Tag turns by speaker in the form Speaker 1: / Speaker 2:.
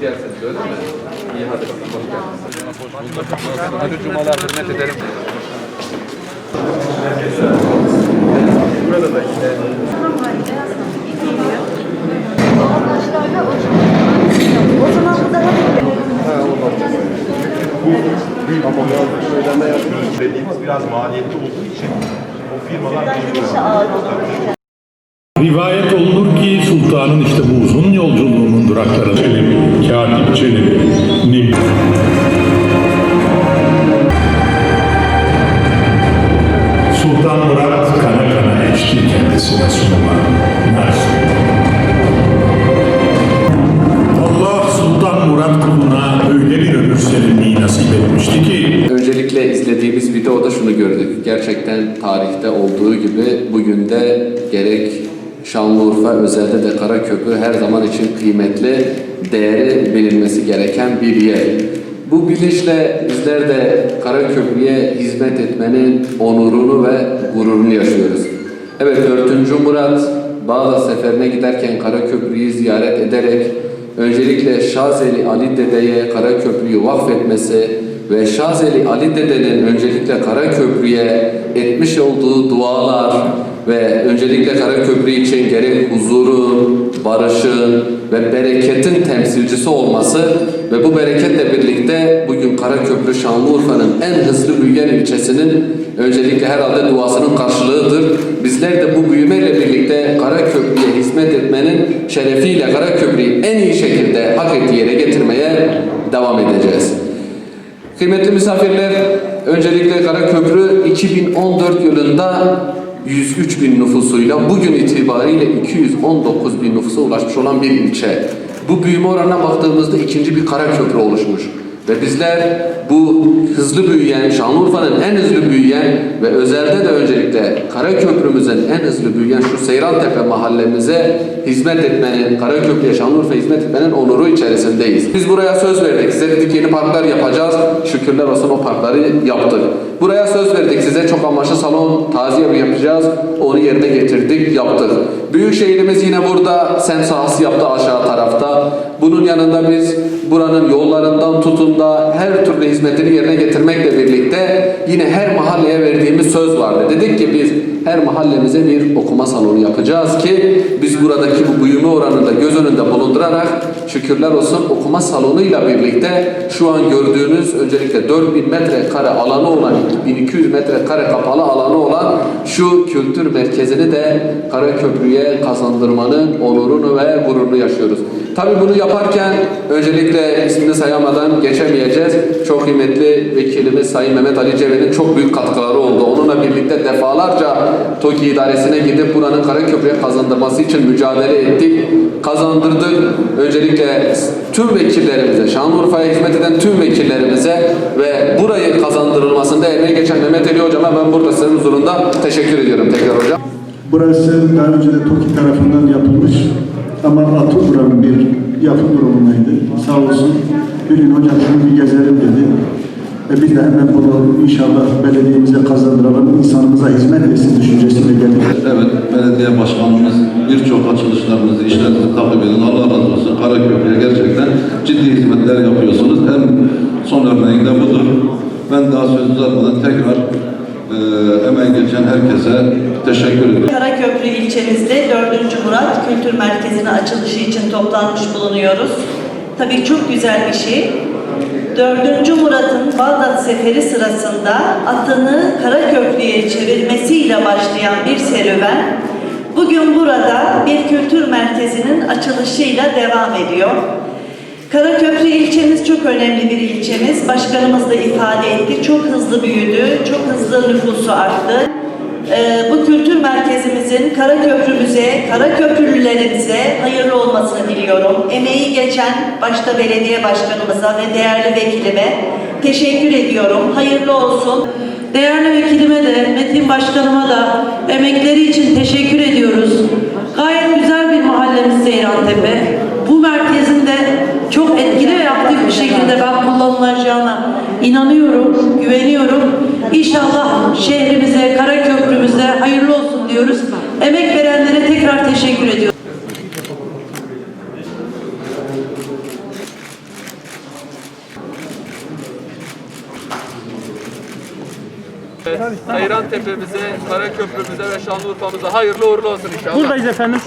Speaker 1: Diğer sesle öyle mi? İyi hadi bakalım. Hoş geldiniz. Hadi cumalar hürmet ederim.
Speaker 2: O zaman bu da hep
Speaker 3: Rivayet olunur ki sultanın işte bu uzun yolculuğunun durakları Çelebi, Katip Çelebi, Nebi. Sultan Murat
Speaker 1: Öncelikle izlediğimiz videoda şunu gördük. Gerçekten tarihte olduğu gibi bugün de gerek Şanlıurfa özelde de Karaköprü her zaman için kıymetli, değeri bilinmesi gereken bir yer. Bu bilinçle bizler de Karaköprü'ye hizmet etmenin onurunu ve gururunu yaşıyoruz. Evet 4. Murat Bağdat seferine giderken Karaköprü'yü ziyaret ederek öncelikle Şazeli Ali Dede'ye Karaköprü'yü vakfetmesi ve Şazeli Ali Dede'nin öncelikle Karaköprü'ye etmiş olduğu dualar ve öncelikle Karaköprü için gerek huzurun, barışın ve bereketin temsilcisi olması ve bu bereketle birlikte bugün Karaköprü Şanlıurfa'nın en hızlı büyüyen ilçesinin öncelikle herhalde duasının karşılığıdır. Bizler de bu büyümeyle birlikte Karaköprü'ye hizmet etmenin şerefiyle Karaköprü'yü en iyi şekilde hak ettiği yere getirmeye devam edeceğiz. Kıymetli misafirler, öncelikle Karaköprü 2014 yılında 103 bin nüfusuyla bugün itibariyle 219 bin nüfusa ulaşmış olan bir ilçe. Bu büyüme oranına baktığımızda ikinci bir Karaköprü oluşmuş. Ve bizler bu hızlı büyüyen, Şanlıurfa'nın en hızlı büyüyen ve özelde de öncelikle Karaköprümüzün en hızlı büyüyen şu Seyrantepe mahallemize hizmet etmenin, Karaköprü'ye, Şanlıurfa'ya hizmet etmenin onuru içerisindeyiz. Biz buraya söz verdik. Size dedik yeni parklar yapacağız. Şükürler olsun o parkları yaptık. Buraya söz verdik. Size çok amaçlı salon, taziye yapacağız. Onu yerine getirdik, yaptık. Büyükşehirimiz yine burada sen sahası yaptı aşağı tarafta. Bunun yanında biz buranın yollarından tutun da her türlü hizmetini yerine getirmekle birlikte yine her mahalleye verdiğimiz söz vardı. Dedik ki biz her mahallemize bir okuma salonu yapacağız ki biz buradaki bu büyüme oranını da göz önünde bulundurarak şükürler olsun okuma salonuyla birlikte şu an gördüğünüz öncelikle 4000 metrekare alanı olan 1200 metrekare kapalı alanı olan şu kültür merkezini de Karaköprü'ye kazandırmanın onurunu ve gururunu yaşıyoruz. Tabii bunu yaparken öncelikle ismini sayamadan geçemeyeceğiz. Çok kıymetli vekilimiz Sayın Mehmet Ali Ceven'in çok büyük katkıları oldu. Onunla birlikte defalarca TOKİ idaresine gidip buranın Karaköprü'ye kazandırması için mücadele ettik. Kazandırdık. Öncelikle tüm vekillerimize, Şanlıurfa'ya hizmet eden tüm vekillerimize ve burayı kazandırılmasında emeği geçen Mehmet Ali Hocam'a ben burada sizin huzurunda teşekkür ediyorum tekrar hocam.
Speaker 4: Burası daha önce de TOKİ tarafından yapılmış ama atıl duran bir yapı durumundaydı. Sağ olsun bir gün hocam şunu bir gezelim dedi. Ve biz de hemen bunu inşallah belediyemize kazandıralım, insanımıza hizmet etsin düşüncesiyle geldik.
Speaker 5: Evet, belediye başkanımız birçok açılışlarımızı, işlerinizi takip edin. Allah razı olsun. Karaköprü'ye gerçekten ciddi hizmetler yapıyorsunuz. Hem son örneği de budur. Ben daha söz uzatmadan tekrar e, emeği geçen herkese teşekkür ediyorum.
Speaker 2: Karaköprü ilçemizde 4. Murat Kültür Merkezi'nin açılışı için toplanmış bulunuyoruz. Tabii çok güzel bir şey. 4. Murat'ın Bağdat seferi sırasında atını Karaköprü'ye çevirmesiyle başlayan bir serüven bugün burada bir kültür merkezinin açılışıyla devam ediyor. Karaköprü ilçemiz çok önemli bir ilçemiz. Başkanımız da ifade etti. Çok hızlı büyüdü, çok hızlı nüfusu arttı. Ee, bu kültür merkezimizin Karaköprümüze, Karaköprülülerimize hayırlı olmasını diliyorum. Emeği geçen başta belediye başkanımıza ve değerli vekilime teşekkür ediyorum. Hayırlı olsun.
Speaker 6: Değerli vekilime de, Metin Başkanıma da emekleri için teşekkür ediyoruz. Gayet güzel bir mahallemiz Seyrantepe. Bu merkezin de çok etkili ve aktif bir şekilde ben kullanılacağına inanıyorum, güveniyorum. İnşallah şehrimize, hayırlı olsun diyoruz. Emek verenlere tekrar teşekkür ediyorum.
Speaker 7: Sayran Tepe'mize, Karaköprümüze ve Şanlıurfa'mıza hayırlı uğurlu olsun inşallah.
Speaker 8: Buradayız efendim.